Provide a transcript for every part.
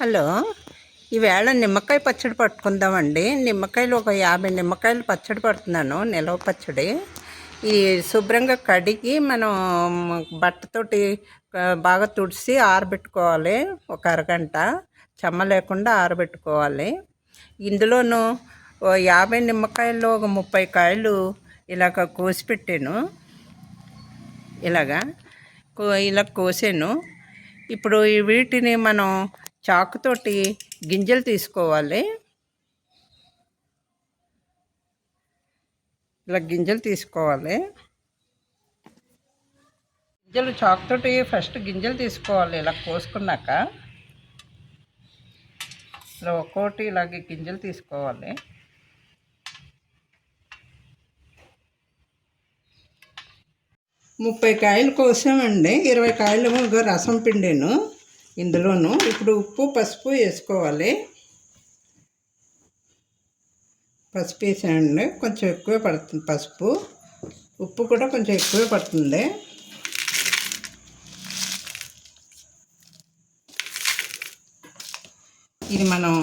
Hello ఈవేళ నిమ్మకాయ పచ్చడి పట్టుకుందామండి. నిమ్మకాయలు ఒక యాభై నిమ్మకాయలు పచ్చడి పడుతున్నాను నిలవ పచ్చడి. ఈ శుభ్రంగా కడిగి మనం బట్టతోటి బాగా తుడిసి ఆరబెట్టుకోవాలి. ఒక అరగంట చెమ్మ లేకుండా ఆరబెట్టుకోవాలి. ఇందులోను ఓ యాభై నిమ్మకాయల్లో ఒక ముప్పై కాయలు ఇలాగ కోసి పెట్టాను. ఇలాగా కో ఇలా కోసాను. ఇప్పుడు వీటిని మనం చాకుతోటి గింజలు తీసుకోవాలి. ఇలా గింజలు తీసుకోవాలి. గింజలు చాకుతోటి ఫస్ట్ గింజలు తీసుకోవాలి ఇలా కోసుకున్నాక. ఇలా ఒక్కోటి ఇలాగే గింజలు తీసుకోవాలి. ముప్పై కాయలు కోసామండి. ఇరవై కాయలు రసం పిండాను. ఇందులోను ఇప్పుడు ఉప్పు పసుపు వేసుకోవాలి. పసుపు వేసానండి కొంచెం ఎక్కువ పడుతుంది పసుపు. ఉప్పు కూడా కొంచెం ఎక్కువ పడుతుంది. ఇది మనం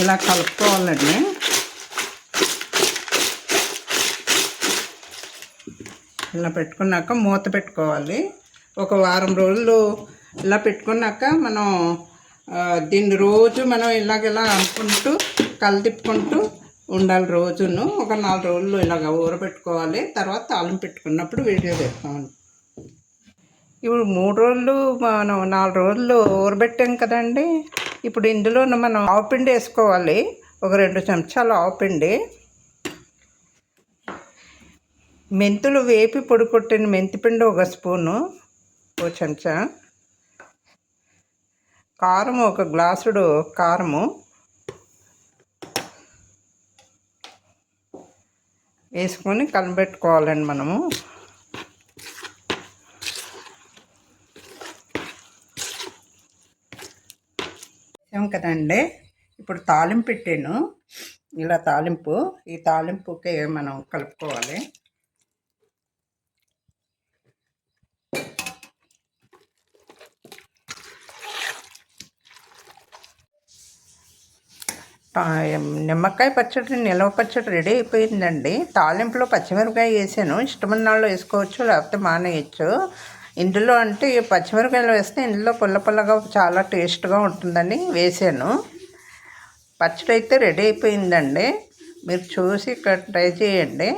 ఇలా కలుపుకోవాలండి. ఇలా పెట్టుకున్నాక మూత పెట్టుకోవాలి. ఒక వారం రోజులు ఇలా పెట్టుకున్నాక మనం దీన్ని రోజు మనం ఇలాగ ఇలా అనుకుంటూ కలతిప్పుకుంటూ ఉండాలి రోజును. ఒక నాలుగు రోజులు ఇలాగ ఊరబెట్టుకోవాలి తర్వాత తాళం పెట్టుకున్నప్పుడు వీడియో చేస్తామండి ఇప్పుడు మూడు రోజులు మనం నాలుగు రోజులు ఊరబెట్టాం కదండి. ఇప్పుడు ఇందులో మనం ఆవుపిండి వేసుకోవాలి. ఒక రెండు చెంచాలు ఆవుపిండి మెంతులు వేపి పొడి కొట్టిన మెంతిపిండి ఒక స్పూను. ఓ చెంచా. కారం ఒక గ్లాసుడు కారము. వేసుకొని కలబెట్టుకోవాలండి మనము. వేసాం కదండి. ఇప్పుడు తాలింపు పెట్టాను. ఇలా తాలింపు ఈ తాలింపుకే మనం కలుపుకోవాలి. నిమ్మకాయ పచ్చడి నిలవ పచ్చడి రెడీ అయిపోయిందండి. తాలింపులో పచ్చిమిరపకాయ వేసాను. ఇష్టమైన వాళ్ళు వేసుకోవచ్చు లేకపోతే మానేయచ్చు. ఇందులో అంటే ఈ పచ్చిమిరపకాయలు వేస్తే ఇందులో పుల్ల పుల్లగా చాలా టేస్ట్గా ఉంటుందని వేసాను. పచ్చడి అయితే రెడీ అయిపోయిందండి. మీరు చూసి ఇక్కడ ట్రై చేయండి.